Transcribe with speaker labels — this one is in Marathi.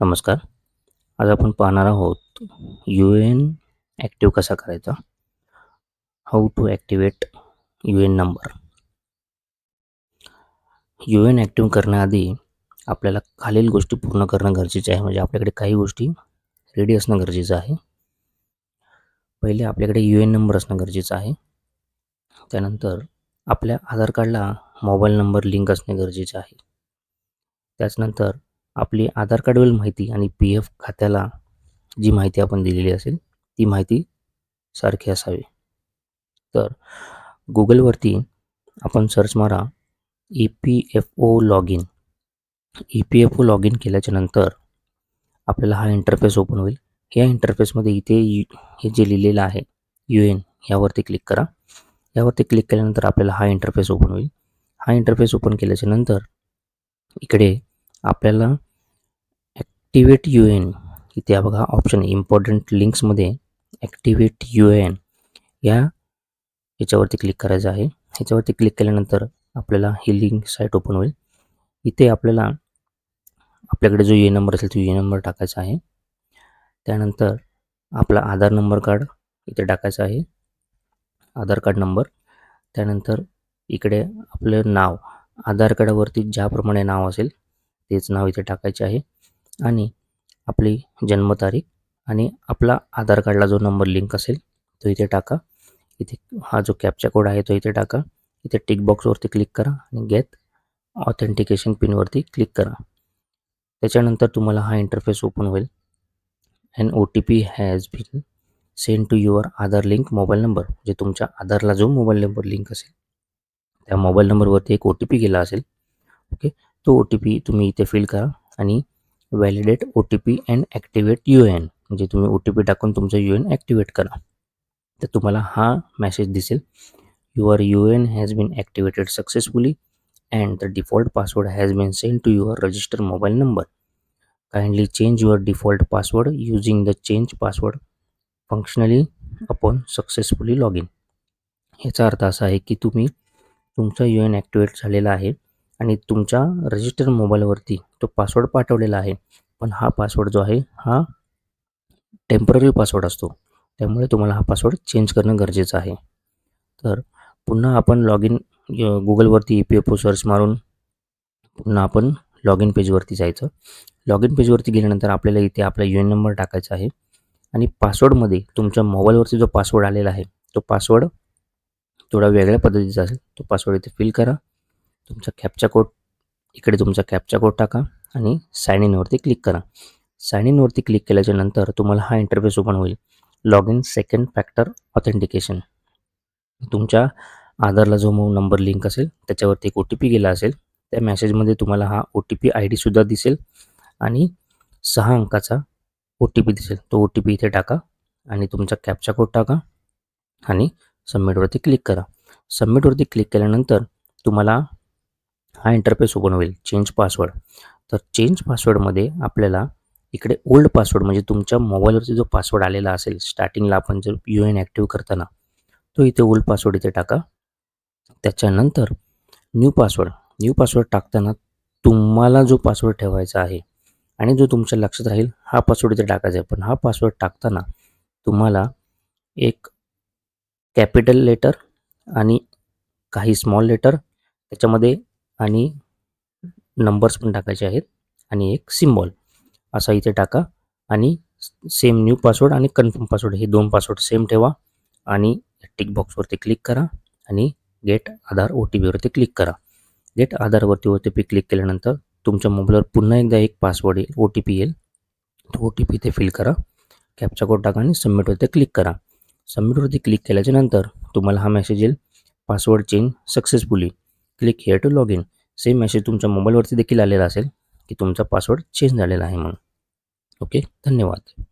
Speaker 1: नमस्कार. आज आपण पाहणार आहोत यू एन ॲक्टिव्ह कसा करायचा? How to activate U N number U N active करण्याआधी आपल्याला खालील गोष्टी पूर्ण करणं गरजेचं आहे. म्हणजे आपल्याकडे काही गोष्टी रेडी असणं गरजेचं आहे. पहिले आपल्याकडे यू एन नंबर असणं गरजेचं आहे. त्यानंतर आपल्या आधार कार्डला मोबाईल नंबर लिंक असणे गरजेचे आहे. त्याचनंतर आपली आधार कार्डवरील माहिती आणि पी एफ खात्याला जी माहिती आपण दिलेली असेल ती माहिती सारखी असावी. तर गुगलवरती आपण सर्च मारा E P F O log in E P F O log in केल्याच्यानंतर आपल्याला हा इंटरफेस ओपन होईल. या इंटरफेसमध्ये इथे यू हे जे लिहिलेलं आहे यू एन यावरती क्लिक करा. यावरती क्लिक केल्यानंतर आपल्याला हा इंटरफेस ओपन होईल. हा इंटरफेस ओपन केल्याच्यानंतर इकडे आपल्याला ॲक्टिवेट यू एन. इथे बघा ऑप्शन इम्पॉर्टंट लिंक्समध्ये ॲक्टिवेट यू एन. या याच्यावरती क्लिक करायचं आहे. ह्याच्यावरती क्लिक केल्यानंतर आपल्याला ही लिंक साईट ओपन होईल. इथे आपल्याला आपल्याकडे जो यू ए नंबर असेल तो यू ए नंबर टाकायचा आहे. त्यानंतर आपला आधार नंबर कार्ड इथे टाकायचा आहे. आधार कार्ड नंबर त्यानंतर इकडे आपलं नाव. आधार कार्डावरती ज्याप्रमाणे नाव असेल तेच नाव इथे टाकायचे आहे. आणि आपली जन्मतारीख आणि आपला आधार कार्डला जो नंबर लिंक असेल तो इथे टाका. इथे हा जो कॅपचा कोड आहे तो इथे टाका. इथे टिक बॉक्सवरती क्लिक करा आणि गेट ऑथेंटिकेशन पिनवरती क्लिक करा. त्याच्यानंतर तुम्हाला हा इंटरफेस ओपन होईल. And O T P has been send to your Aadhaar link mobile number म्हणजे तुमच्या आधारला जो मोबाईल नंबर लिंक असेल त्या मोबाईल नंबरवरती एक ओ टी पी गेला असेल. ओके तो ओ टी पी तुम्ही इथे फिल करा आणि validate O T P and activate U N म्हणजे तुम्ही ओ टी पी टाकून तुमचं यू एन ॲक्टिवेट करा. तर तुम्हाला हा मॅसेज दिसेल. Your U N has been activated successfully and the default password has been send to your register mobile number kindly change your default password using the change password functionally upon successfully log in ह्याचा अर्थ असा आहे की तुम्ही तुमचा यू एन ॲक्टिवेट झालेला आहे. आणि तुमच्या रजिस्टर मोबाईलवरती तो पासवर्ड पाठवलेला आहे. पण हा पासवर्ड जो आहे हा टेंपररी पासवर्ड असतो. त्यामुळे तुम्हाला हा पासवर्ड चेंज करणं गरजेचं आहे. तर पुन्हा आपण लॉग इन गुगलवरती E P F O search मारून पुन्हा आपण लॉग इन पेजवरती जायचं. लॉग इन पेजवरती गेल्यानंतर आपल्याला इथे आपला यू एन नंबर टाकायचा आहे. आणि पासवर्डमध्ये तुमच्या मोबाईलवरती जो पासवर्ड आलेला आहे तो पासवर्ड थोडा वेगळ्या पद्धतीचा असेल तो पासवर्ड इथे फिल करा. तुमचा कॅपचा कोड इकडे तुमचा कॅपचा कोड टाका आणि साईन इनवरती क्लिक करा. साईन इनवरती क्लिक केल्याच्यानंतर तुम्हाला हा इंटरफेस ओपन होईल. Log in second factor authentication तुमच्या आधारला जो मग नंबर लिंक असेल त्याच्यावरती एक ओ टी पी गेला असेल त्या मॅसेजमध्ये तुम्हाला हा ओ टी पी आय डीसुद्धा दिसेल आणि सहा अंकाचा ओ टी पी दिसेल. तो ओ टी पी इथे टाका आणि तुमचा कॅपचा कोड टाका आणि सबमिटवरती क्लिक करा. सबमिटवरती क्लिक केल्यानंतर तुम्हाला हा इंटरफेस ओपन होईल. चेंज पासवर्ड तर चेंज पासवर्डमध्ये आपल्याला इकडे ओल्ड पासवर्ड म्हणजे तुमच्या मोबाईलवरती जो पासवर्ड आलेला असेल स्टार्टिंगला आपण जर यू एन ॲक्टिव्ह करताना तो इथे ओल्ड पासवर्ड इथे टाका. त्याच्यानंतर न्यू पासवर्ड न्यू पासवर्ड टाकताना तुम्हाला जो पासवर्ड ठेवायचा आहे आणि जो तुमच्या लक्षात राहील हा पासवर्ड इथे टाकायचा आहे. पण हा पासवर्ड टाकताना तुम्हाला एक कॅपिटल लेटर आणि काही स्मॉल लेटर त्याच्यामध्ये आणि नंबर्स पण टाकायचे आहेत. आणि एक सिम्बॉल असा इथे टाका. आणि सेम न्यू पासवर्ड आणि कन्फर्म पासवर्ड हे दोन पासवर्ड सेम ठेवा. आणि टिक बॉक्सवरती क्लिक करा. आणि गेट आधार ओ टी पीवरती क्लिक करा. गेट आधारवरती ओ टी पी क्लिक केल्यानंतर तुमच्या मोबाईलवर पुन्हा एकदा एक पासवर्ड येईल. ओ टी पी येईल. तो ओ टी पी ते फिल करा. कॅपचा कोड टाका आणि सबमिटवरती क्लिक करा. सबमिटवरती क्लिक केल्याच्यानंतर तुम्हाला हा मेसेज येईल. Password change successfully click here to log in same message तुमच्या मोबाईलवरती देखील आलेला असेल की तुमचा पासवर्ड चेंज झालेला आहे म्हणून. ओके धन्यवाद.